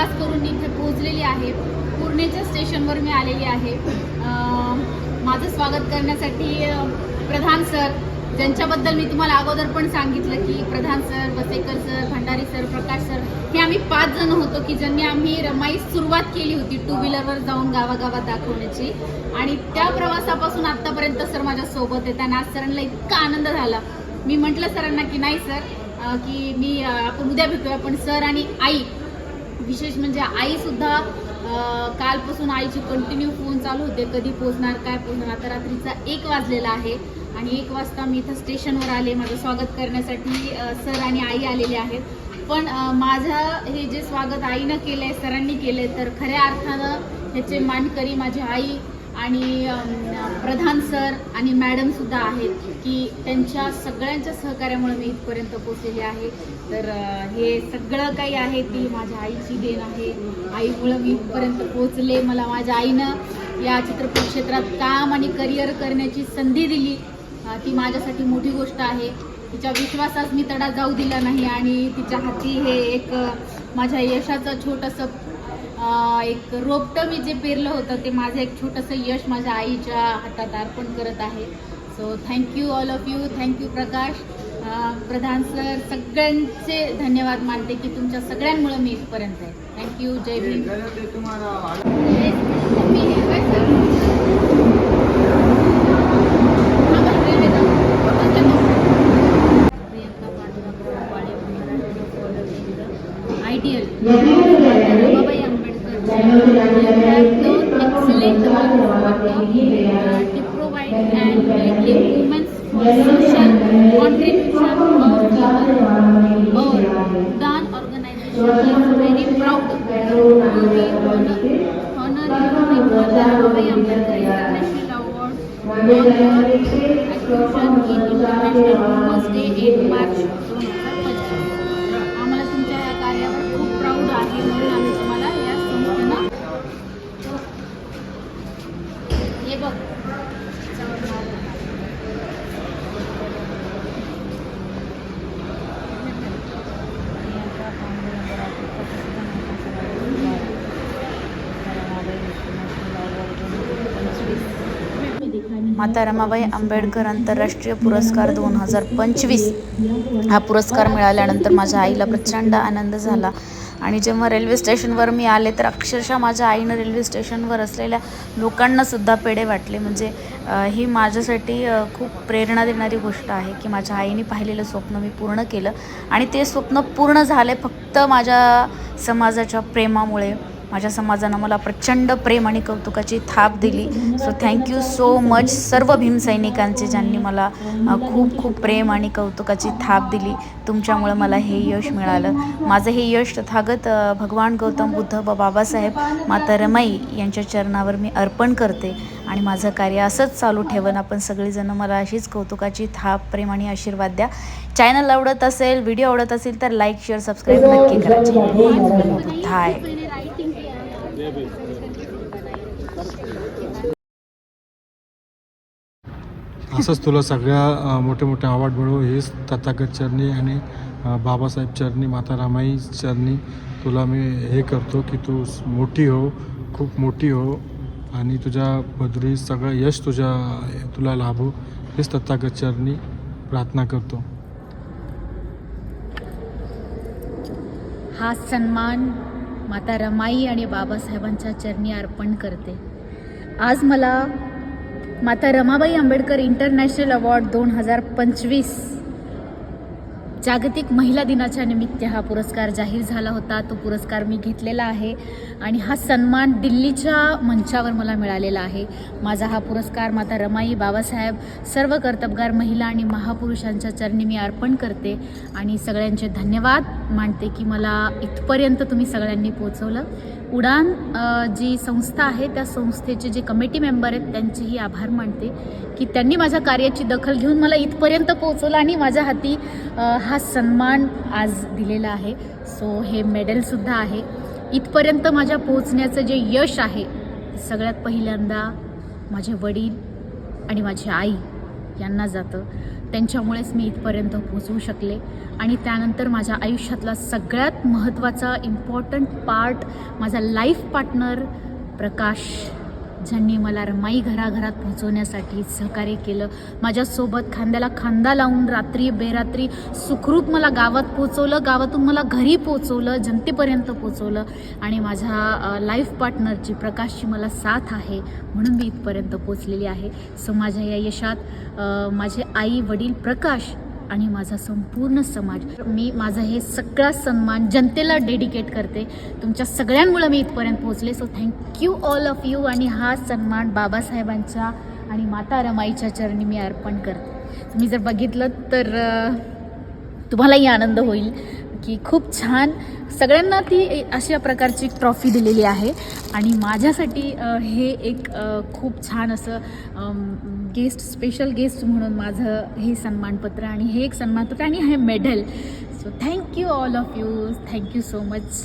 प्रवास करून इथे पोहोचलेली आहे. पूर्णेच्या स्टेशनवर मी आलेली आहे. माझं स्वागत करण्यासाठी प्रधान सर ज्यांच्याबद्दल मी तुम्हाला अगोदर पण सांगितलं की Pradhan sir Wasekar sir Bhandari sir Prakash sir हे आम्ही पाच जण होतो की ज्यांनी आम्ही रमाईस सुरुवात केली होती टू व्हीलरवर जाऊन गावागावात दाखवण्याची. आणि त्या प्रवासापासून आत्तापर्यंत सर माझ्या सोबत आहे त्यांना आज सरांना इतका आनंद झाला. मी म्हटलं सरांना की नाही सर की मी आपण उद्या भेटूया पण सर आणि आई विशेष म्हणजे आईसुद्धा कालपासून आईची कंटिन्यू फोन चालू होते. कधी पोहोचणार काय पोहोचणार? आता रात्रीचा एक वाजलेला आहे आणि एक वाजता मी इथं स्टेशनवर आले. माझं स्वागत करण्यासाठी सर आणि आई आलेले आहेत. पण माझं हे जे स्वागत आईनं केलं आहे सरांनी केलं आहे तर खऱ्या अर्थानं ह्याचे मानकरी माझी आई आणि प्रधान सर आणि मॅडम सुद्धा आहेत की त्यांच्या सगळ्यांच्या सहकार्यामुळे मी इथपर्यंत पोचलेले आहे. तर हे सगळं काही आहे ती माझ्या आईची देण आहे. आईमुळं मी इथपर्यंत पोचले मला माझ्या आईनं या चित्रपट क्षेत्रात काम आणि करिअर करण्याची संधी दिली. ती माझ्यासाठी मोठी गोष्ट आहे. तिच्या विश्वासास मी तडा जाऊ दिला नाही आणि तिच्या हाती हे एक माझ्या यशाचं छोटंसं एक रोपटं मी जे पेरलं होतं ते माझं एक छोटंसं यश माझ्या आईच्या हातात अर्पण करत आहे. So thank you all of you thank you Prakash. Pradhan sir सगळ्यांचे धन्यवाद मानते की तुमच्या सगळ्यांमुळे मी इथपर्यंत आहे. Thank you Jai Bhim. Very proud to be honor, honoring Mother Ramabai Ambedkar International Award for acquisition in International Women's Day in March माता रमाबाई आंबेडकर आंतरराष्ट्रीय पुरस्कार दोन हजार पंचवीस. हा पुरस्कार मिळाल्यानंतर माझ्या आईला प्रचंड आनंद झाला. आणि जेव्हा रेल्वे स्टेशनवर मी आले तर अक्षरशः माझ्या आईनं रेल्वे स्टेशनवर असलेल्या लोकांनासुद्धा पेढे वाटले. म्हणजे ही माझ्यासाठी खूप प्रेरणा देणारी गोष्ट आहे की माझ्या आईने पाहिलेलं स्वप्न मी पूर्ण केलं. आणि ते स्वप्न पूर्ण झाले फक्त माझ्या समाजाच्या प्रेमामुळे. माझ्या समाजानं मला प्रचंड प्रेम आणि कौतुकाची थाप दिली सो थँक्यू सो मच सर्व भीमसैनिकांचे ज्यांनी मला खूप खूप प्रेम आणि कौतुकाची थाप दिली तुमच्यामुळं मला हे यश मिळालं माझं हे यश तथागत भगवान गौतम बुद्ध व बाबासाहेब माता रमाई यांच्या चरणावर मी अर्पण करते आणि माझं कार्य असंच चालू ठेवन आपण सगळीजणं मला अशीच कौतुकाची थाप प्रेम आणि आशीर्वाद द्या चॅनल आवडत असेल व्हिडिओ आवडत असेल तर लाईक शेअर सबस्क्राईब नक्की करायचे जय बुद्धाय असंच तुला सगळ्या मोठे मोठे अवॉर्ड मिळू हेच तथागत चरणी आणि बाबासाहेब चरणी माता रामाई चरणी. तुला मी हे करतो की तू मोठी हो खूप मोठी हो आणि तुझ्या बद्री सगळं यश तुझ्या तुला लाभो हेच तथागत चरणी प्रार्थना करतो. हा सन्मान माता रमाई आणि बाबासाहेबांच्या चरणी अर्पण करते. आज मला माता रमाबाई आंबेडकर इंटरनॅशनल अवॉर्ड दोन हजार पंचवीस जागतिक महिला दिनाच्या निमित्त हा पुरस्कार जाहीर झाला होता. तो पुरस्कार मी घेतलेला आहे आणि हा सन्मान दिल्लीच्या मंचावर मला मिळालेला आहे. माझा हा पुरस्कार माता रमाई बाबासाहेब सर्व कर्तबगार महिला आणि महापुरुषांच्या चरणी मी अर्पण करते आणि सगळ्यांचे धन्यवाद. मानते की मला इथपर्यंत तुम्ही सगळ्यांनी पोचवलं उडान जी संस्था आहे त्या संस्थेचे जे कमिटी मेंबर आहेत त्यांचेही आभार मानते की त्यांनी माझ्या कार्याची दखल घेऊन मला इथपर्यंत पोचवलं आणि माझ्या हाती हा सन्मान आज दिलेला आहे. सो हे मेडलसुद्धा आहे. इथपर्यंत माझ्या पोहोचण्याचं जे यश आहे सगळ्यात पहिल्यांदा माझे वडील आणि माझी आई यांना जातं. त्यांच्यामुळेच मी इथपर्यंत पोचवू शकले. आणि त्यानंतर माझ्या आयुष्यातला सगळ्यात महत्त्वाचा इम्पॉर्टंट पार्ट माझा लाईफ पार्टनर प्रकाश ज्यांनी मला रमाई घराघरात पोहोचवण्यासाठी सहकार्य केलं. माझ्यासोबत खांद्याला खांदा लावून रात्री बेरात्री सुखरूप मला गावात पोचवलं गावातून मला घरी पोचवलं जनतेपर्यंत पोचवलं आणि माझ्या लाईफ पार्टनरची प्रकाशची मला साथ आहे म्हणून मी इथपर्यंत पोचलेली आहे. सो माझ्या या यशात माझे आई वडील प्रकाश आणि माझा संपूर्ण समाज मी माझा हे सगळा सन्मान जनतेला डेडिकेट करते. तुमच्या सगळ्यांमुळे मी इथपर्यंत पोहोचले. So thank you all of you आणि हा सन्मान बाबासाहेबांच्या आणि माता रमाईच्या चरणी मी अर्पण करते. तुम्ही जर बघितलं तर तुम्हालाही आनंद होईल. की खूप छान सगळ्यांना ती ए- अशा प्रकारची ट्रॉफी दिलेली आहे. आणि माझ्यासाठी हे एक खूप छान असं गेस्ट स्पेशल गेस्ट म्हणून माझं हे सन्मानपत्र आणि हे एक सन्मानपत्र आणि हे medal so thank you all of you thank you so much